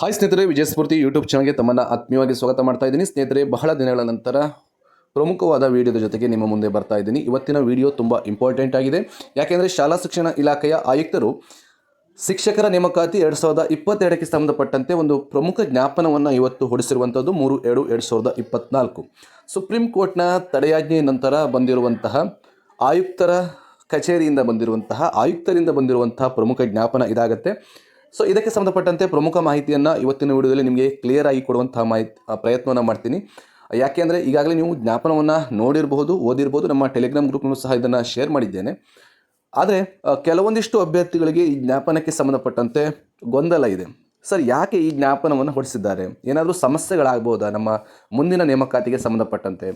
Hi ಸ್ನೇಹಿತರೆ, ವಿಜಯ ಸ್ಫೂರ್ತಿ YouTube ಚಾನಲ್ಗೆ ತಮ್ಮನ್ನ ಆತ್ಮೀಯವಾಗಿ ಸ್ವಾಗತ ಮಾಡ್ತಾ ಇದ್ದೀನಿ. ಸ್ನೇಹಿತರೆ, ಬಹಳ ದಿನಗಳ ನಂತರ ಪ್ರಮುಖವಾದ ವಿಡಿಯೋದ ಜೊತೆಗೆ ನಿಮ್ಮ ಮುಂದೆ ಬರ್ತಾ ಇದ್ದೀನಿ. ಇವತ್ತಿನ ವಿಡಿಯೋ ತುಂಬ ಇಂಪಾರ್ಟೆಂಟ್ ಆಗಿದೆ. ಯಾಕೆಂದರೆ ಶಾಲಾ ಶಿಕ್ಷಣ ಇಲಾಖೆಯ ಆಯುಕ್ತರು ಶಿಕ್ಷಕರ ನೇಮಕಾತಿ ಎರಡು ಸಾವಿರದ ಇಪ್ಪತ್ತೆರಡಕ್ಕೆ ಸಂಬಂಧಪಟ್ಟಂತೆ ಒಂದು ಪ್ರಮುಖ ಜ್ಞಾಪನವನ್ನು ಇವತ್ತು ಹೊಡಿಸಿರುವಂಥದ್ದು ಮೂರು ಎರಡು ಎರಡು ಸಾವಿರದ ಇಪ್ಪತ್ನಾಲ್ಕು. ಸುಪ್ರೀಂ ಕೋರ್ಟ್ನ ತಡೆಯಾಜ್ಞೆ ನಂತರ ಬಂದಿರುವಂತಹ ಆಯುಕ್ತರ ಕಚೇರಿಯಿಂದ ಬಂದಿರುವಂತಹ, ಆಯುಕ್ತರಿಂದ ಬಂದಿರುವಂತಹ ಪ್ರಮುಖ ಜ್ಞಾಪನ ಇದಾಗತ್ತೆ. ಸೊ ಇದಕ್ಕೆ ಸಂಬಂಧಪಟ್ಟಂತೆ ಪ್ರಮುಖ ಮಾಹಿತಿಯನ್ನು ಇವತ್ತಿನ ವಿಡಿಯೋದಲ್ಲಿ ನಿಮಗೆ ಕ್ಲಿಯರ್ ಆಗಿ ಕೊಡುವಂತಹ ಮಾಹಿತಿ ಪ್ರಯತ್ನವನ್ನು ಮಾಡ್ತೀನಿ. ಯಾಕೆಂದರೆ ಈಗಾಗಲೇ ನೀವು ಜ್ಞಾಪನವನ್ನು ನೋಡಿರಬಹುದು ಓದಿರ್ಬೋದು ನಮ್ಮ ಟೆಲಿಗ್ರಾಮ್ ಗ್ರೂಪ್ನೂ ಸಹ ಇದನ್ನು ಶೇರ್ ಮಾಡಿದ್ದೇನೆ. ಆದರೆ ಕೆಲವೊಂದಿಷ್ಟು ಅಭ್ಯರ್ಥಿಗಳಿಗೆ ಈ ಜ್ಞಾಪನಕ್ಕೆ ಸಂಬಂಧಪಟ್ಟಂತೆ ಗೊಂದಲ ಇದೆ. ಸರ್ ಯಾಕೆ ಈ ಜ್ಞಾಪನವನ್ನು ಹೊಡಿಸಿದ್ದಾರೆ ಏನಾದರೂ ಸಮಸ್ಯೆಗಳಾಗ್ಬೋದಾ ನಮ್ಮ ಮುಂದಿನ ನೇಮಕಾತಿಗೆ ಸಂಬಂಧಪಟ್ಟಂತೆ?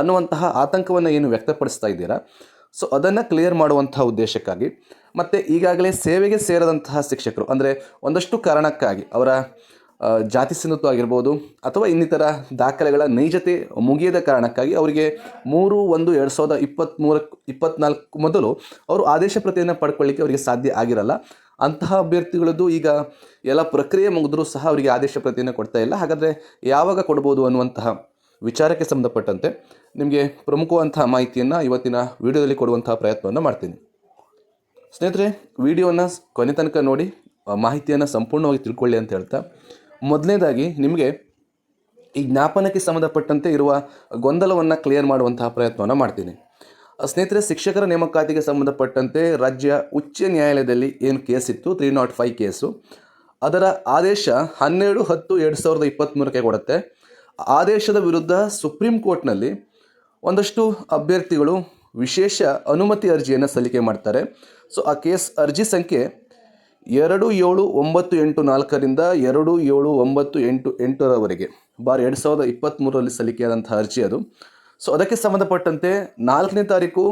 ಅನ್ನುವಂತಹ ಆತಂಕವನ್ನು ಏನು ವ್ಯಕ್ತಪಡಿಸ್ತಾ ಇದ್ದೀರಾ? ಸೊ ಅದನ್ನು ಕ್ಲಿಯರ್ ಮಾಡುವಂತಹ ಉದ್ದೇಶಕ್ಕಾಗಿ ಮತ್ತು ಈಗಾಗಲೇ ಸೇವೆಗೆ ಸೇರದಂತಹ ಶಿಕ್ಷಕರು, ಅಂದರೆ ಒಂದಷ್ಟು ಕಾರಣಕ್ಕಾಗಿ ಅವರ ಜಾತಿ ಸಿಂಧುತ್ವ ಆಗಿರ್ಬೋದು ಅಥವಾ ಇನ್ನಿತರ ದಾಖಲೆಗಳ ನೈಜತೆ ಮುಗಿಯದ ಕಾರಣಕ್ಕಾಗಿ ಅವರಿಗೆ ಮೂರು ಒಂದು ಎರಡು ಸಾವಿರದ ಇಪ್ಪತ್ತ್ಮೂರಕ್ಕೆ ಇಪ್ಪತ್ನಾಲ್ಕು ಮೊದಲು ಅವರು ಆದೇಶ ಪ್ರತಿಯನ್ನು ಪಡ್ಕೊಳ್ಳಿಕ್ಕೆ ಅವರಿಗೆ ಸಾಧ್ಯ ಆಗಿರಲ್ಲ. ಅಂತಹ ಅಭ್ಯರ್ಥಿಗಳದ್ದು ಈಗ ಎಲ್ಲ ಪ್ರಕ್ರಿಯೆ ಮುಗಿದ್ರೂ ಸಹ ಅವರಿಗೆ ಆದೇಶ ಪ್ರತಿಯನ್ನು ಕೊಡ್ತಾ ಇಲ್ಲ. ಹಾಗಾದರೆ ಯಾವಾಗ ಕೊಡ್ಬೋದು ಅನ್ನುವಂತಹ ವಿಚಾರಕ್ಕೆ ಸಂಬಂಧಪಟ್ಟಂತೆ ನಿಮಗೆ ಪ್ರಮುಖವಂತಹ ಮಾಹಿತಿಯನ್ನು ಇವತ್ತಿನ ವಿಡಿಯೋದಲ್ಲಿ ಕೊಡುವಂತಹ ಪ್ರಯತ್ನವನ್ನು ಮಾಡ್ತೀನಿ. ಸ್ನೇಹಿತರೆ, ವಿಡಿಯೋನ ಕೊನೆ ತನಕ ನೋಡಿ ಮಾಹಿತಿಯನ್ನು ಸಂಪೂರ್ಣವಾಗಿ ತಿಳ್ಕೊಳ್ಳಿ ಅಂತ ಹೇಳ್ತಾ, ಮೊದಲನೇದಾಗಿ ನಿಮಗೆ ಈ ಜ್ಞಾಪನಕ್ಕೆ ಸಂಬಂಧಪಟ್ಟಂತೆ ಇರುವ ಗೊಂದಲವನ್ನು ಕ್ಲಿಯರ್ ಮಾಡುವಂತಹ ಪ್ರಯತ್ನವನ್ನು ಮಾಡ್ತೀನಿ. ಸ್ನೇಹಿತರೆ, ಶಿಕ್ಷಕರ ನೇಮಕಾತಿಗೆ ಸಂಬಂಧಪಟ್ಟಂತೆ ರಾಜ್ಯ ಉಚ್ಚ ನ್ಯಾಯಾಲಯದಲ್ಲಿ ಏನು ಕೇಸ್ ಇತ್ತು? Three naught five case. ಅದರ ಆದೇಶ ಹನ್ನೆರಡು ಹತ್ತು ಎರಡು ಸಾವಿರದ ಇಪ್ಪತ್ತ್ಮೂರಕ್ಕೆ ಕೊಡುತ್ತೆ. ಆದೇಶದ ವಿರುದ್ಧ ಸುಪ್ರೀಂ ಕೋರ್ಟ್ನಲ್ಲಿ ಒಂದಷ್ಟು ಅಭ್ಯರ್ಥಿಗಳು ವಿಶೇಷ ಅನುಮತಿ ಅರ್ಜಿಯನ್ನು ಸಲ್ಲಿಕೆ ಮಾಡ್ತಾರೆ. ಸೊ ಆ ಕೇಸ್ ಅರ್ಜಿ ಸಂಖ್ಯೆ ಎರಡು ಏಳು ಒಂಬತ್ತು ಎಂಟು ನಾಲ್ಕರಿಂದ ಎರಡು ಏಳು ಒಂಬತ್ತು ಎಂಟು ಎಂಟರವರೆಗೆ, ಬಾರ್ ಎರಡು ಸಾವಿರದ ಇಪ್ಪತ್ತ್ಮೂರರಲ್ಲಿ ಸಲ್ಲಿಕೆಯಾದಂಥ ಅರ್ಜಿ ಅದು. ಸೊ ಅದಕ್ಕೆ ಸಂಬಂಧಪಟ್ಟಂತೆ ನಾಲ್ಕನೇ ತಾರೀಕು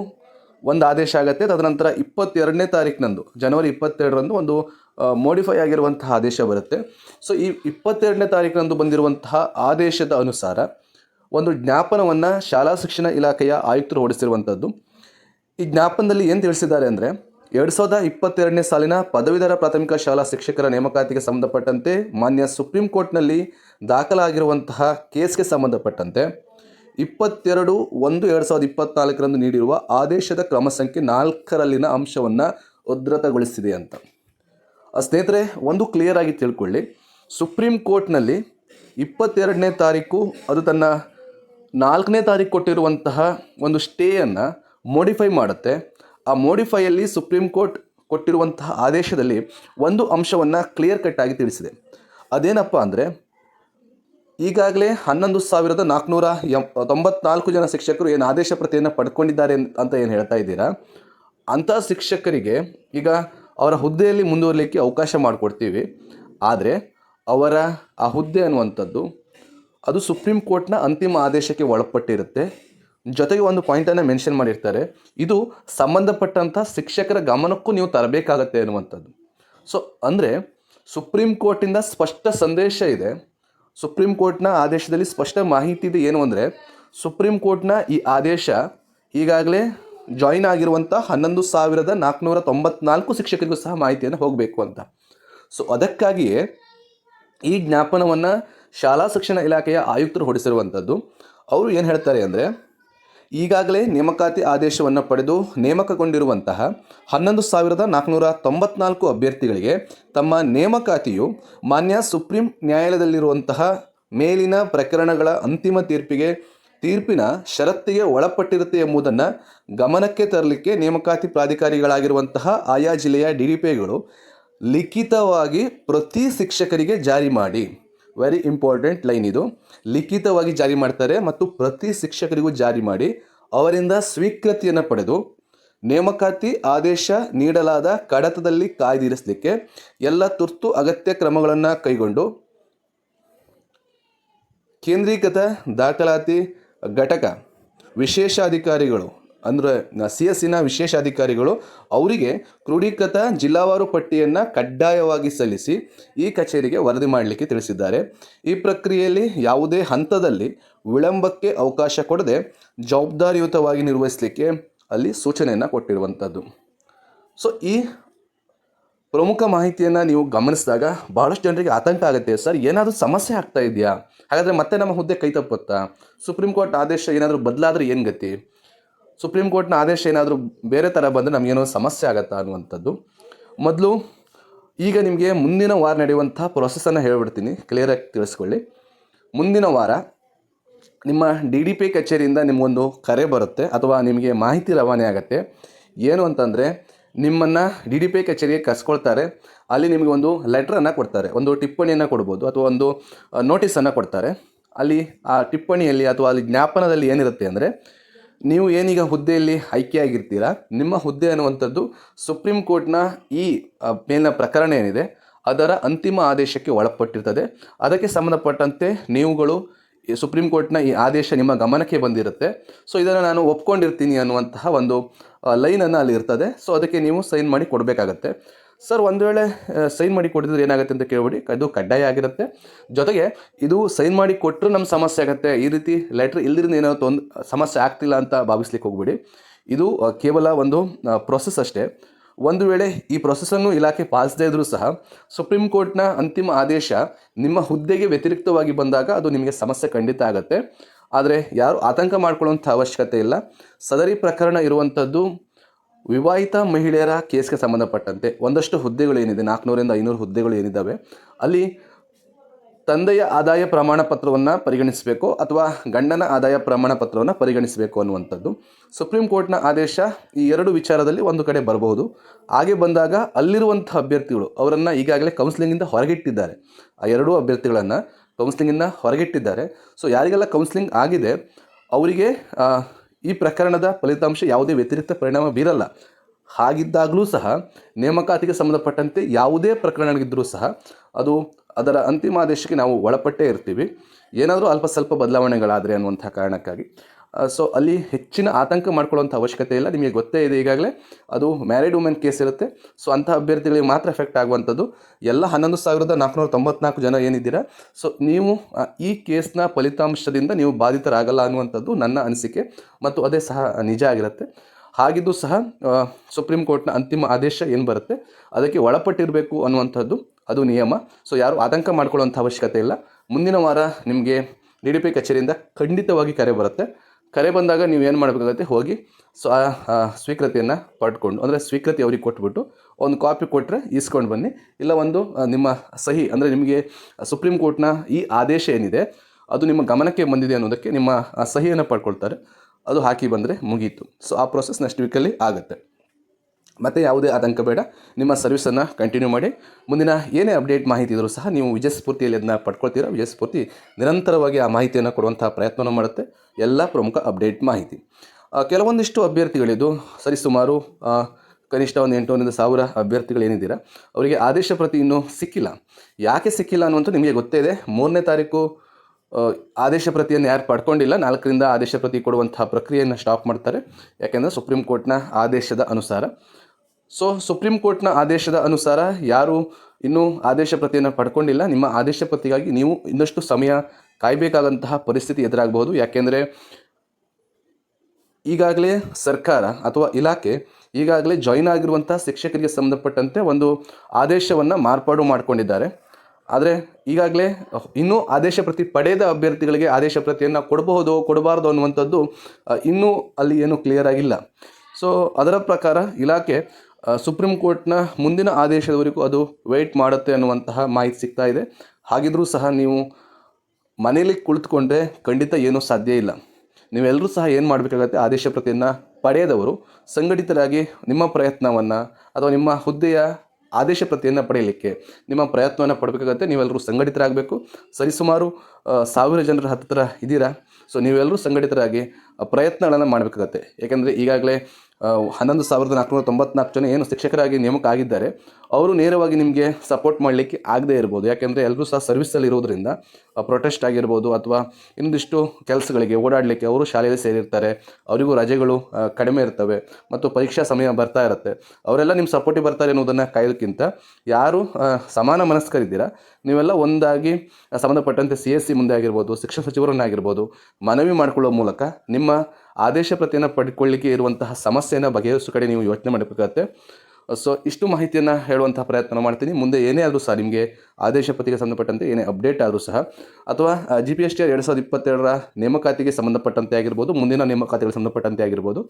ಒಂದು ಆದೇಶ ಆಗುತ್ತೆ. ತದನಂತರ ಇಪ್ಪತ್ತೆರಡನೇ ತಾರೀಕಿನಂದು ಜನವರಿ ಇಪ್ಪತ್ತೆರಡರಂದು ಒಂದು ಮೋಡಿಫೈ ಆಗಿರುವಂತಹ ಆದೇಶ ಬರುತ್ತೆ. ಸೊ ಈ ಇಪ್ಪತ್ತೆರಡನೇ ತಾರೀಕಿನಂದು ಬಂದಿರುವಂತಹ ಆದೇಶದ ಅನುಸಾರ ಒಂದು ಜ್ಞಾಪನವನ್ನು ಶಾಲಾ ಶಿಕ್ಷಣ ಇಲಾಖೆಯ ಆಯುಕ್ತರು ಹೊರಡಿಸಿರುವಂಥದ್ದು ಈ ಜ್ಞಾಪನದಲ್ಲಿ ಏನು ತಿಳಿಸಿದ್ದಾರೆ ಅಂದರೆ, ಎರಡು ಸಾವಿರದ ಇಪ್ಪತ್ತೆರಡನೇ ಸಾಲಿನ ಪದವೀಧರ ಪ್ರಾಥಮಿಕ ಶಾಲಾ ಶಿಕ್ಷಕರ ನೇಮಕಾತಿಗೆ ಸಂಬಂಧಪಟ್ಟಂತೆ ಮಾನ್ಯ ಸುಪ್ರೀಂ ಕೋರ್ಟ್ನಲ್ಲಿ ದಾಖಲಾಗಿರುವಂತಹ ಕೇಸ್ಗೆ ಸಂಬಂಧಪಟ್ಟಂತೆ ಇಪ್ಪತ್ತೆರಡು ಒಂದು ಎರಡು ಸಾವಿರದ ಇಪ್ಪತ್ನಾಲ್ಕರಂದು ನೀಡಿರುವ ಆದೇಶದ ಕ್ರಮ ಸಂಖ್ಯೆ ನಾಲ್ಕರಲ್ಲಿನ ಅಂಶವನ್ನು ಉದ್ಧತಗೊಳಿಸಿದೆ ಅಂತ. ಸ್ನೇಹಿತರೆ, ಒಂದು ಕ್ಲಿಯರ್ ಆಗಿ ತಿಳ್ಕೊಳ್ಳಿ. ಸುಪ್ರೀಂ ಕೋರ್ಟ್ನಲ್ಲಿ ಇಪ್ಪತ್ತೆರಡನೇ ತಾರೀಕು ಅದು ತನ್ನ ನಾಲ್ಕನೇ ತಾರೀಕು ಕೊಟ್ಟಿರುವಂತಹ ಒಂದು ಸ್ಟೇಯನ್ನು ಮೋಡಿಫೈ ಮಾಡುತ್ತೆ. ಆ ಮೋಡಿಫೈಯಲ್ಲಿ ಸುಪ್ರೀಂ ಕೋರ್ಟ್ ಕೊಟ್ಟಿರುವಂತಹ ಆದೇಶದಲ್ಲಿ ಒಂದು ಅಂಶವನ್ನು ಕ್ಲಿಯರ್ ಕಟ್ ಆಗಿ ತಿಳಿಸಿದೆ. ಅದೇನಪ್ಪ ಅಂದರೆ, ಈಗಾಗಲೇ ಹನ್ನೊಂದು ಸಾವಿರದ ನಾಲ್ಕುನೂರ ಎಂ, ತೊಂಬತ್ನಾಲ್ಕು ಜನ ಶಿಕ್ಷಕರು ಏನು ಆದೇಶ ಪ್ರತಿಯನ್ನು ಪಡ್ಕೊಂಡಿದ್ದಾರೆ ಅಂತ ಏನು ಹೇಳ್ತಾ ಇದ್ದೀರಾ? ಅಂಥ ಶಿಕ್ಷಕರಿಗೆ ಈಗ ಅವರ ಹುದ್ದೆಯಲ್ಲಿ ಮುಂದುವರಲಿಕ್ಕೆ ಅವಕಾಶ ಮಾಡಿಕೊಡ್ತೀವಿ. ಆದರೆ ಅವರ, ಆ ಹುದ್ದೆ ಅನ್ನುವಂಥದ್ದು ಅದು ಸುಪ್ರೀಂ ಕೋರ್ಟ್ನ ಅಂತಿಮ ಆದೇಶಕ್ಕೆ ಒಳಪಟ್ಟಿರುತ್ತೆ. ಜೊತೆಗೆ ಒಂದು ಪಾಯಿಂಟನ್ನು ಮೆನ್ಷನ್ ಮಾಡಿರ್ತಾರೆ. ಇದು ಸಂಬಂಧಪಟ್ಟಂಥ ಶಿಕ್ಷಕರ ಗಮನಕ್ಕೂ ನೀವು ತರಬೇಕಾಗತ್ತೆ ಅನ್ನುವಂಥದ್ದು. ಸೊ ಅಂದರೆ ಸುಪ್ರೀಂ ಕೋರ್ಟಿಂದ ಸ್ಪಷ್ಟ ಸಂದೇಶ ಇದೆ. ಸುಪ್ರೀಂ ಕೋರ್ಟ್ನ ಆದೇಶದಲ್ಲಿ ಸ್ಪಷ್ಟ ಮಾಹಿತಿ ಇದೆ. ಏನು ಅಂದರೆ, ಸುಪ್ರೀಂ ಕೋರ್ಟ್ನ ಈ ಆದೇಶ ಈಗಾಗಲೇ ಜಾಯಿನ್ ಆಗಿರುವಂಥ ಹನ್ನೊಂದು ಸಾವಿರದ ನಾಲ್ಕುನೂರ ತೊಂಬತ್ನಾಲ್ಕು ಶಿಕ್ಷಕರಿಗೂ ಸಹ ಮಾಹಿತಿಯನ್ನು ಹೋಗಬೇಕು ಅಂತ. ಸೊ ಅದಕ್ಕಾಗಿಯೇ ಈ ಜ್ಞಾಪನವನ್ನು ಶಾಲಾ ಶಿಕ್ಷಣ ಇಲಾಖೆಯ ಆಯುಕ್ತರು ಹೊರಡಿಸಿರುವಂಥದ್ದು, ಅವರು ಏನು ಹೇಳ್ತಾರೆ ಅಂದರೆ, ಈಗಾಗಲೇ ನೇಮಕಾತಿ ಆದೇಶವನ್ನು ಪಡೆದು ನೇಮಕಗೊಂಡಿರುವಂತಹ ಹನ್ನೊಂದು ಸಾವಿರದ ನಾಲ್ಕುನೂರ ತೊಂಬತ್ನಾಲ್ಕು ಅಭ್ಯರ್ಥಿಗಳಿಗೆ ತಮ್ಮ ನೇಮಕಾತಿಯು ಮಾನ್ಯ ಸುಪ್ರೀಂ ನ್ಯಾಯಾಲಯದಲ್ಲಿರುವಂತಹ ಮೇಲಿನ ಪ್ರಕರಣಗಳ ಅಂತಿಮ ತೀರ್ಪಿಗೆ, ತೀರ್ಪಿನ ಷರತ್ತಿಗೆ ಒಳಪಟ್ಟಿರುತ್ತೆ ಎಂಬುದನ್ನು ಗಮನಕ್ಕೆ ತರಲಿಕ್ಕೆ ನೇಮಕಾತಿ ಪ್ರಾಧಿಕಾರಿಗಳಾಗಿರುವಂತಹ ಆಯಾ ಜಿಲ್ಲೆಯ ಡಿ ಡಿ ಪಿಗಳು ಲಿಖಿತವಾಗಿ ಪ್ರತಿ ಶಿಕ್ಷಕರಿಗೆ ಜಾರಿ ಮಾಡಿ. ವೆರಿ ಇಂಪಾರ್ಟೆಂಟ್ ಲೈನ್ ಇದು. ಲಿಖಿತವಾಗಿ ಜಾರಿ ಮಾಡ್ತಾರೆ ಮತ್ತು ಪ್ರತಿ ಶಿಕ್ಷಕರಿಗೂ ಜಾರಿ ಮಾಡಿ ಅವರಿಂದ ಸ್ವೀಕೃತಿಯನ್ನು ಪಡೆದು ನೇಮಕಾತಿ ಆದೇಶ ನೀಡಲಾದ ಕಡತದಲ್ಲಿ ಕಾಯ್ದಿರಿಸಲಿಕ್ಕೆ ಎಲ್ಲ ತುರ್ತು ಅಗತ್ಯ ಕ್ರಮಗಳನ್ನು ಕೈಗೊಂಡು ಕೇಂದ್ರೀಕೃತ ದಾಖಲಾತಿ ಘಟಕ ವಿಶೇಷಾಧಿಕಾರಿಗಳು ಅಂದರೆ ಸಿ ಎಸ್ ಸಿನ ವಿಶೇಷಾಧಿಕಾರಿಗಳು ಅವರಿಗೆ ಕ್ರೋಢೀಕೃತ ಜಿಲ್ಲಾವಾರು ಪಟ್ಟಿಯನ್ನು ಕಡ್ಡಾಯವಾಗಿ ಸಲ್ಲಿಸಿ ಈ ಕಚೇರಿಗೆ ವರದಿ ಮಾಡಲಿಕ್ಕೆ ತಿಳಿಸಿದ್ದಾರೆ. ಈ ಪ್ರಕ್ರಿಯೆಯಲ್ಲಿ ಯಾವುದೇ ಹಂತದಲ್ಲಿ ವಿಳಂಬಕ್ಕೆ ಅವಕಾಶ ಕೊಡದೆ ಜವಾಬ್ದಾರಿಯುತವಾಗಿ ನಿರ್ವಹಿಸಲಿಕ್ಕೆ ಅಲ್ಲಿ ಸೂಚನೆಯನ್ನು ಕೊಟ್ಟಿರುವಂಥದ್ದು ಸೊ ಈ ಪ್ರಮುಖ ಮಾಹಿತಿಯನ್ನು ನೀವು ಗಮನಿಸಿದಾಗ ಭಾಳಷ್ಟು ಜನರಿಗೆ ಆತಂಕ ಆಗುತ್ತೆ. ಸರ್, ಏನಾದರೂ ಸಮಸ್ಯೆ ಆಗ್ತಾ ಇದೆಯಾ? ಹಾಗಾದರೆ ಮತ್ತೆ ನಮ್ಮ ಹುದ್ದೆ ಕೈ ತಪ್ಪುತ್ತಾ? ಸುಪ್ರೀಂ ಕೋರ್ಟ್ ಆದೇಶ ಏನಾದರೂ ಬದಲಾದರೆ ಏನು ಗತಿ? ಸುಪ್ರೀಂ ಕೋರ್ಟ್ನ ಆದೇಶ ಏನಾದರೂ ಬೇರೆ ಥರ ಬಂದರೆ ನಮಗೇನೋ ಸಮಸ್ಯೆ ಆಗತ್ತಾ ಅನ್ನುವಂಥದ್ದು. ಮೊದಲು ಈಗ ನಿಮಗೆ ಮುಂದಿನ ವಾರ ನಡೆಯುವಂಥ ಪ್ರೊಸೆಸನ್ನು ಹೇಳ್ಬಿಡ್ತೀನಿ. ಕ್ಲಿಯರಾಗಿ ತಿಳಿಸ್ಕೊಳ್ಳಿ. ಮುಂದಿನ ವಾರ ನಿಮ್ಮ ಡಿ ಡಿ ಪಿ ಕಚೇರಿಯಿಂದ ನಿಮಗೊಂದು ಕರೆ ಬರುತ್ತೆ ಅಥವಾ ನಿಮಗೆ ಮಾಹಿತಿ ರವಾನೆ ಆಗುತ್ತೆ. ಏನು ಅಂತಂದರೆ ನಿಮ್ಮನ್ನು ಡಿ ಡಿ ಪಿ ಕಚೇರಿಗೆ ಕರ್ಸ್ಕೊಳ್ತಾರೆ. ಅಲ್ಲಿ ನಿಮಗೆ ಒಂದು ಲೆಟ್ರನ್ನು ಕೊಡ್ತಾರೆ. ಒಂದು ಟಿಪ್ಪಣಿಯನ್ನು ಕೊಡ್ಬೋದು ಅಥವಾ ಒಂದು ನೋಟಿಸನ್ನು ಕೊಡ್ತಾರೆ. ಅಲ್ಲಿ ಆ ಟಿಪ್ಪಣಿಯಲ್ಲಿ ಅಥವಾ ಅಲ್ಲಿ ಜ್ಞಾಪನದಲ್ಲಿ ಏನಿರುತ್ತೆ ಅಂದರೆ ನೀವು ಏನೀಗ ಹುದ್ದೆಯಲ್ಲಿ ಆಯ್ಕೆಯಾಗಿರ್ತೀರಾ, ನಿಮ್ಮ ಹುದ್ದೆ ಅನ್ನುವಂಥದ್ದು ಸುಪ್ರೀಂ ಕೋರ್ಟ್ನ ಈ ಮೇಲಿನ ಪ್ರಕರಣ ಏನಿದೆ, ಅದರ ಅಂತಿಮ ಆದೇಶಕ್ಕೆ ಒಳಪಟ್ಟಿರ್ತದೆ. ಅದಕ್ಕೆ ಸಂಬಂಧಪಟ್ಟಂತೆ ನೀವುಗಳು ಸುಪ್ರೀಂ ಕೋರ್ಟ್ನ ಈ ಆದೇಶ ನಿಮ್ಮ ಗಮನಕ್ಕೆ ಬಂದಿರುತ್ತೆ. ಸೊ, ಇದನ್ನು ನಾನು ಒಪ್ಕೊಂಡಿರ್ತೀನಿ ಅನ್ನುವಂತಹ ಒಂದು ಲೈನನ್ನು ಅಲ್ಲಿ ಇರ್ತದೆ ಸೊ, ಅದಕ್ಕೆ ನೀವು ಸೈನ್ ಮಾಡಿ ಕೊಡಬೇಕಾಗತ್ತೆ. ಸರ್, ಒಂದು ವೇಳೆ ಸೈನ್ ಮಾಡಿ ಕೊಟ್ಟಿದ್ರೆ ಏನಾಗುತ್ತೆ ಅಂತ ಕೇಳ್ಬಿಡಿ. ಅದು ಕಡ್ಡಾಯ ಆಗಿರುತ್ತೆ. ಜೊತೆಗೆ ಇದು ಸೈನ್ ಮಾಡಿ ಕೊಟ್ಟರೆ ನಮ್ಮ ಸಮಸ್ಯೆ ಆಗುತ್ತೆ. ಈ ರೀತಿ ಲೆಟ್ರ್ ಇಲ್ದಿರಿಂದ ಏನೋ ತೊಂದ್, ಸಮಸ್ಯೆ ಆಗ್ತಿಲ್ಲ ಅಂತ ಭಾವಿಸ್ಲಿಕ್ಕೆ ಹೋಗ್ಬಿಡಿ. ಇದು ಕೇವಲ ಒಂದು ಪ್ರೊಸೆಸ್ ಅಷ್ಟೇ. ಒಂದು ವೇಳೆ ಈ ಪ್ರೊಸೆಸನ್ನು ಇಲಾಖೆ ಪಾಲಿಸದೇ ಇದ್ರೂ ಸಹ ಸುಪ್ರೀಂ ಕೋರ್ಟ್ನ ಅಂತಿಮ ಆದೇಶ ನಿಮ್ಮ ಹುದ್ದೆಗೆ ವ್ಯತಿರಿಕ್ತವಾಗಿ ಬಂದಾಗ ಅದು ನಿಮಗೆ ಸಮಸ್ಯೆ ಖಂಡಿತ ಆಗುತ್ತೆ. ಆದರೆ ಯಾರು ಆತಂಕ ಮಾಡ್ಕೊಳ್ಳುವಂಥ ಅವಶ್ಯಕತೆ ಇಲ್ಲ. ಸದರಿ ಪ್ರಕರಣ ಇರುವಂಥದ್ದು ವಿವಾಹಿತ ಮಹಿಳೆಯರ ಕೇಸ್ಗೆ ಸಂಬಂಧಪಟ್ಟಂತೆ ಒಂದಷ್ಟು ಹುದ್ದೆಗಳು ಏನಿದೆ ನಾಲ್ಕುನೂರಿಂದ ಐನೂರು ಹುದ್ದೆಗಳು ಏನಿದ್ದಾವೆ ಅಲ್ಲಿ ತಂದೆಯ ಆದಾಯ ಪ್ರಮಾಣ ಪತ್ರವನ್ನು ಪರಿಗಣಿಸಬೇಕು ಅಥವಾ ಗಂಡನ ಆದಾಯ ಪ್ರಮಾಣ ಪತ್ರವನ್ನು ಪರಿಗಣಿಸಬೇಕು ಅನ್ನುವಂಥದ್ದು. ಸುಪ್ರೀಂ ಕೋರ್ಟ್ನ ಆದೇಶ ಈ ಎರಡು ವಿಚಾರದಲ್ಲಿ ಒಂದು ಕಡೆ ಬರಬಹುದು. ಹಾಗೆ ಬಂದಾಗ ಅಲ್ಲಿರುವಂಥ ಅಭ್ಯರ್ಥಿಗಳು ಅವರನ್ನು ಈಗಾಗಲೇ ಕೌನ್ಸಿಲಿಂಗಿಂದ ಹೊರಗಿಟ್ಟಿದ್ದಾರೆ. ಆ ಎರಡೂ ಅಭ್ಯರ್ಥಿಗಳನ್ನು ಕೌನ್ಸಿಲಿಂಗಿಂದ ಹೊರಗಿಟ್ಟಿದ್ದಾರೆ. ಸೊ ಯಾರಿಗೆಲ್ಲ ಕೌನ್ಸಿಲಿಂಗ್ ಆಗಿದೆ, ಅವರಿಗೆ ಈ ಪ್ರಕರಣದ ಫಲಿತಾಂಶ ಯಾವುದೇ ವ್ಯತಿರಿಕ್ತ ಪರಿಣಾಮ ಬೀರಲ್ಲ. ಹಾಗಿದ್ದಾಗಲೂ ಸಹ ನೇಮಕಾತಿಗೆ ಸಂಬಂಧಪಟ್ಟಂತೆ ಯಾವುದೇ ಪ್ರಕರಣಗಳಿದ್ದರೂ ಸಹ ಅದು ಅದರ ಅಂತಿಮ ಆದೇಶಕ್ಕೆ ನಾವು ಒಳಪಟ್ಟೇ ಇರ್ತೀವಿ. ಏನಾದರೂ ಅಲ್ಪ ಸ್ವಲ್ಪ ಬದಲಾವಣೆಗಳಾದರೆ ಅನ್ನುವಂಥ ಕಾರಣಕ್ಕಾಗಿ. ಸೊ ಅಲ್ಲಿ ಹೆಚ್ಚಿನ ಆತಂಕ ಮಾಡ್ಕೊಳ್ಳುವಂಥ ಅವಶ್ಯಕತೆ ಇಲ್ಲ. ನಿಮಗೆ ಗೊತ್ತೇ ಇದೆ ಈಗಾಗಲೇ, ಅದು ಮ್ಯಾರಿಡ್ ವುಮೆನ್ ಕೇಸ್ ಇರುತ್ತೆ. ಸೊ ಅಂಥ ಅಭ್ಯರ್ಥಿಗಳಿಗೆ ಮಾತ್ರ ಎಫೆಕ್ಟ್ ಆಗುವಂಥದ್ದು. ಎಲ್ಲ ಹನ್ನೊಂದು ಸಾವಿರದ ನಾಲ್ಕುನೂರ ತೊಂಬತ್ನಾಲ್ಕು ಜನ ಏನಿದ್ದೀರಾ? ಸೊ ನೀವು ಈ ಕೇಸ್ನ ಫಲಿತಾಂಶದಿಂದ ನೀವು ಬಾಧಿತರಾಗಲ್ಲ ಅನ್ನುವಂಥದ್ದು ನನ್ನ ಅನಿಸಿಕೆ. ಮತ್ತು ಅದೇ ಸಹ ನಿಜ ಆಗಿರುತ್ತೆ. ಹಾಗಿದ್ದು ಸಹ ಸುಪ್ರೀಂ ಕೋರ್ಟ್ನ ಅಂತಿಮ ಆದೇಶ ಏನು ಬರುತ್ತೆ? ಅದಕ್ಕೆ ಒಳಪಟ್ಟಿರಬೇಕು ಅನ್ನುವಂಥದ್ದು, ಅದು ನಿಯಮ. ಸೊ ಯಾರು ಆತಂಕ ಮಾಡ್ಕೊಳ್ಳುವಂಥ ಅವಶ್ಯಕತೆ ಇಲ್ಲ. ಮುಂದಿನ ವಾರ ನಿಮಗೆ ಡಿ ಡಿ ಪಿ ಕಚೇರಿಯಿಂದ ಖಂಡಿತವಾಗಿ ಕರೆ ಬರುತ್ತೆ. ಕರೆ ಬಂದಾಗ ನೀವು ಏನು ಮಾಡಬೇಕಾಗತ್ತೆ? ಹೋಗಿ ಸ್ವ ಸ್ವೀಕೃತಿಯನ್ನು ಪಡ್ಕೊಂಡು, ಅಂದರೆ ಸ್ವೀಕೃತಿ ಅವ್ರಿಗೆ ಕೊಟ್ಬಿಟ್ಟು ಒಂದು ಕಾಪಿ ಕೊಟ್ಟರೆ ಇಸ್ಕೊಂಡು ಬನ್ನಿ. ಇಲ್ಲ ಒಂದು ನಿಮ್ಮ ಸಹಿ, ಅಂದರೆ ನಿಮಗೆ ಸುಪ್ರೀಂ ಕೋರ್ಟ್ನ ಈ ಆದೇಶ ಏನಿದೆ, ಅದು ನಿಮ್ಮ ಗಮನಕ್ಕೆ ಬಂದಿದೆ ಅನ್ನೋದಕ್ಕೆ ನಿಮ್ಮ ಸಹಿಯನ್ನು ಪಡ್ಕೊಳ್ತಾರೆ. ಅದು ಹಾಕಿ ಬಂದರೆ ಮುಗೀತು. ಸೊ ಆ ಪ್ರೊಸೆಸ್ ನೆಕ್ಸ್ಟ್ ವೀಕಲ್ಲಿ ಆಗುತ್ತೆ. ಮತ್ತು ಯಾವುದೇ ಆತಂಕ ಬೇಡ. ನಿಮ್ಮ ಸರ್ವಿಸನ್ನು ಕಂಟಿನ್ಯೂ ಮಾಡಿ. ಮುಂದಿನ ಏನೇ ಅಪ್ಡೇಟ್ ಮಾಹಿತಿ ಇದ್ದರೂ ಸಹ ನೀವು ವಿಜಯ ಸ್ಫೂರ್ತಿಯಲ್ಲಿ ಅದನ್ನ ಪಡ್ಕೊಳ್ತೀರಾ. ವಿಜಯ ಸ್ಫೂರ್ತಿ ನಿರಂತರವಾಗಿ ಆ ಮಾಹಿತಿಯನ್ನು ಕೊಡುವಂಥ ಪ್ರಯತ್ನವನ್ನು ಮಾಡುತ್ತೆ. ಎಲ್ಲ ಪ್ರಮುಖ ಅಪ್ಡೇಟ್ ಮಾಹಿತಿ. ಕೆಲವೊಂದಿಷ್ಟು ಅಭ್ಯರ್ಥಿಗಳಿದ್ದು ಸರಿಸುಮಾರು ಕನಿಷ್ಠ ಒಂದು ಎಂಟುನೂರಿಂದ ಸಾವಿರ ಅಭ್ಯರ್ಥಿಗಳೇನಿದ್ದೀರಾ. ಅವರಿಗೆ ಆದೇಶ ಪ್ರತಿ ಇನ್ನೂ ಸಿಕ್ಕಿಲ್ಲ. ಯಾಕೆ ಸಿಕ್ಕಿಲ್ಲ ಅನ್ನುವಂಥ ನಿಮಗೆ ಗೊತ್ತೇ ಇದೆ. ಮೂರನೇ ತಾರೀಕು ಆದೇಶ ಪ್ರತಿಯನ್ನು ಯಾರು ಪಡ್ಕೊಂಡಿಲ್ಲ. ನಾಲ್ಕರಿಂದ ಆದೇಶ ಪ್ರತಿ ಕೊಡುವಂತಹ ಪ್ರಕ್ರಿಯೆಯನ್ನು ಸ್ಟಾಪ್ ಮಾಡ್ತಾರೆ. ಯಾಕೆಂದರೆ ಸುಪ್ರೀಂ ಕೋರ್ಟ್ನ ಆದೇಶದ ಅನುಸಾರ. ಸೊ ಸುಪ್ರೀಂ ಕೋರ್ಟ್ನ ಆದೇಶದ ಅನುಸಾರ ಯಾರು ಇನ್ನೂ ಆದೇಶ ಪ್ರತಿಯನ್ನು ಪಡ್ಕೊಂಡಿಲ್ಲ, ನಿಮ್ಮ ಆದೇಶ ಪ್ರತಿಗಾಗಿ ನೀವು ಇನ್ನಷ್ಟು ಸಮಯ ಕಾಯಬೇಕಾದಂತಹ ಪರಿಸ್ಥಿತಿ ಎದುರಾಗಬಹುದು. ಯಾಕೆಂದರೆ ಈಗಾಗಲೇ ಸರ್ಕಾರ ಅಥವಾ ಇಲಾಖೆ ಈಗಾಗಲೇ ಜಾಯಿನ್ ಆಗಿರುವಂಥ ಶಿಕ್ಷಕರಿಗೆ ಸಂಬಂಧಪಟ್ಟಂತೆ ಒಂದು ಆದೇಶವನ್ನು ಮಾರ್ಪಾಡು ಮಾಡಿಕೊಂಡಿದ್ದಾರೆ. ಆದರೆ ಈಗಾಗಲೇ ಇನ್ನೂ ಆದೇಶ ಪ್ರತಿ ಪಡೆದ ಅಭ್ಯರ್ಥಿಗಳಿಗೆ ಆದೇಶ ಪ್ರತಿಯನ್ನು ಕೊಡಬಹುದು, ಕೊಡಬಾರ್ದು ಅನ್ನುವಂಥದ್ದು ಇನ್ನೂ ಅಲ್ಲಿ ಏನೂ ಕ್ಲಿಯರ್ ಆಗಿಲ್ಲ. ಸೊ ಅದರ ಪ್ರಕಾರ ಇಲಾಖೆ ಸುಪ್ರೀಂ ಕೋರ್ಟ್ನ ಮುಂದಿನ ಆದೇಶದವರೆಗೂ ಅದು ವೆಯ್ಟ್ ಮಾಡುತ್ತೆ ಅನ್ನುವಂತಹ ಮಾಹಿತಿ ಸಿಗ್ತಾ ಇದೆ. ಹಾಗಿದ್ರೂ ಸಹ ನೀವು ಮನೆಯಲ್ಲಿ ಕುಳಿತುಕೊಂಡ್ರೆ ಖಂಡಿತ ಏನೂ ಸಾಧ್ಯ ಇಲ್ಲ. ನೀವೆಲ್ಲರೂ ಸಹ ಏನು ಮಾಡಬೇಕಾಗತ್ತೆ? ಆದೇಶ ಪ್ರತಿಯನ್ನು ಪಡೆಯದವರು ಸಂಘಟಿತರಾಗಿ ನಿಮ್ಮ ಪ್ರಯತ್ನವನ್ನು ಅಥವಾ ನಿಮ್ಮ ಹುದ್ದೆಯ ಆದೇಶ ಪ್ರತಿಯನ್ನು ಪಡೆಯಲಿಕ್ಕೆ ನಿಮ್ಮ ಪ್ರಯತ್ನವನ್ನು ಪಡಬೇಕಾಗತ್ತೆ. ನೀವೆಲ್ಲರೂ ಸಂಘಟಿತರಾಗಬೇಕು. ಸರಿಸುಮಾರು ಸಾವಿರ ಜನರ ಹತ್ತಿರ ಇದ್ದೀರಾ ಸೊ ನೀವೆಲ್ಲರೂ ಸಂಘಟಿತರಾಗಿ ಪ್ರಯತ್ನಗಳನ್ನು ಮಾಡಬೇಕಾಗತ್ತೆ. ಏಕೆಂದರೆ ಈಗಾಗಲೇ ಹನ್ನೊಂದು ಸಾವಿರದ ನಾಲ್ಕುನೂರ ತೊಂಬತ್ನಾಲ್ಕು ಜನ ಏನು ಶಿಕ್ಷಕರಾಗಿ ನೇಮಕ ಆಗಿದ್ದಾರೆ ಅವರು ನೇರವಾಗಿ ನಿಮಗೆ ಸಪೋರ್ಟ್ ಮಾಡಲಿಕ್ಕೆ ಆಗದೇ ಇರ್ಬೋದು. ಯಾಕೆಂದರೆ ಎಲ್ಲರೂ ಸಹ ಸರ್ವಿಸಲ್ಲಿ ಇರೋದ್ರಿಂದ ಪ್ರೊಟೆಸ್ಟ್ ಆಗಿರ್ಬೋದು ಅಥವಾ ಇನ್ನೊಂದಿಷ್ಟು ಕೆಲಸಗಳಿಗೆ ಓಡಾಡಲಿಕ್ಕೆ ಅವರು ಶಾಲೆಯಲ್ಲಿ ಸೇರಿರ್ತಾರೆ. ಅವರಿಗೂ ರಜೆಗಳು ಕಡಿಮೆ ಇರ್ತವೆ ಮತ್ತು ಪರೀಕ್ಷಾ ಸಮಯ ಬರ್ತಾ ಇರುತ್ತೆ. ಅವರೆಲ್ಲ ನಿಮ್ಮ ಸಪೋರ್ಟಿಗೆ ಬರ್ತಾರೆ ಅನ್ನೋದನ್ನು ಕಾಯೋದಕ್ಕಿಂತ ಯಾರು ಸಮಾನ ಮನಸ್ಕರಿದ್ದೀರಾ? ನೀವೆಲ್ಲ ಒಂದಾಗಿ ಸಂಬಂಧಪಟ್ಟಂತೆ ಸಿ ಎಸ್ ಸಿ ಮುಂದೆ ಆಗಿರ್ಬೋದು, ಶಿಕ್ಷಣ ಸಚಿವರನ್ನಾಗಿರ್ಬೋದು, ಮನವಿ ಮಾಡಿಕೊಳ್ಳೋ ಮೂಲಕ ನಿಮ್ಮ ಆದೇಶ ಪ್ರತಿಯನ್ನು ಪಡ್ಕೊಳ್ಳಿಕ್ಕೆ ಇರುವಂತಹ ಸಮಸ್ಯೆಯನ್ನು ಬಗೆಹರಿಸೋ ಕಡೆ ನೀವು ಯೋಚನೆ ಮಾಡಬೇಕಾಗತ್ತೆ. ಸೊ ಇಷ್ಟು ಮಾಹಿತಿಯನ್ನು ಹೇಳುವಂತಹ ಪ್ರಯತ್ನ ಮಾಡ್ತೀನಿ. ಮುಂದೆ ಏನೇ ಆದರೂ ಸಹ ನಿಮಗೆ ಆದೇಶ ಪತ್ರಿಕೆ ಸಂಬಂಧಪಟ್ಟಂತೆ ಏನೇ ಅಪ್ಡೇಟ್ ಆದರೂ ಸಹ, ಅಥವಾ ಜಿ ಪಿ ಎಸ್ ಟಿ ಎರಡು ಸಾವಿರದ ಇಪ್ಪತ್ತೆರಡರ ನೇಮಕಾತಿಗೆ ಸಂಬಂಧಪಟ್ಟಂತೆ ಆಗಿರ್ಬೋದು, ಮುಂದಿನ ನೇಮಕಾತಿಗಳಿಗೆ ಸಂಬಂಧಪಟ್ಟಂತೆ ಆಗಿರ್ಬೋದು,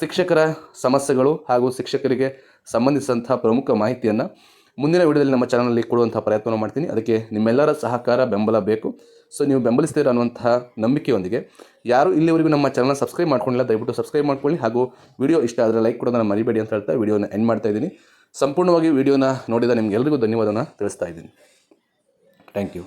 ಶಿಕ್ಷಕರ ಸಮಸ್ಯೆಗಳು ಹಾಗೂ ಶಿಕ್ಷಕರಿಗೆ ಸಂಬಂಧಿಸಿದಂಥ ಪ್ರಮುಖ ಮಾಹಿತಿಯನ್ನು ಮುಂದಿನ ವಿಡಿಯೋದಲ್ಲಿ ನಮ್ಮ ಚಾನಲಲ್ಲಿ ಕೊಡುವಂಥ ಪ್ರಯತ್ನ ಮಾಡ್ತೀನಿ. ಅದಕ್ಕೆ ನಿಮ್ಮೆಲ್ಲರ ಸಹಕಾರ, ಬೆಂಬಲ ಬೇಕು. ಸೊ ನೀವು ಬೆಂಬಲಿಸ್ತೀರ ಅನ್ನುವಂತಹ ನಂಬಿಕೆಯೊಂದಿಗೆ ಯಾರು ಇಲ್ಲಿವರೆಗೂ ನಮ್ಮ ಚಾನಲ್ ಸಬ್ಸ್ಕ್ರೈಬ್ ಮಾಡ್ಕೊಂಡಿಲ್ಲ, ದಯವಿಟ್ಟು ಸಬ್ಸ್ಕ್ರೈಬ್ ಮಾಡ್ಕೊಳ್ಳಿ ಹಾಗೂ ವಿಡಿಯೋ ಇಷ್ಟ ಆದರೆ ಲೈಕ್ ಕೊಡೋದನ್ನು ಮರಿಬೇಡಿ ಅಂತ ಹೇಳ್ತಾ ವಿಡಿಯೋನ ಎಂಡ್ ಮಾಡ್ತಾ ಇದ್ದೀನಿ. ಸಂಪೂರ್ಣವಾಗಿ ವಿಡಿಯೋನ ನೋಡಿದ ನಿಮಗೆಲ್ಲರಿಗೂ ಧನ್ಯವಾದನ ತಿಳಿಸ್ತಾ ಇದ್ದೀನಿ. Thank you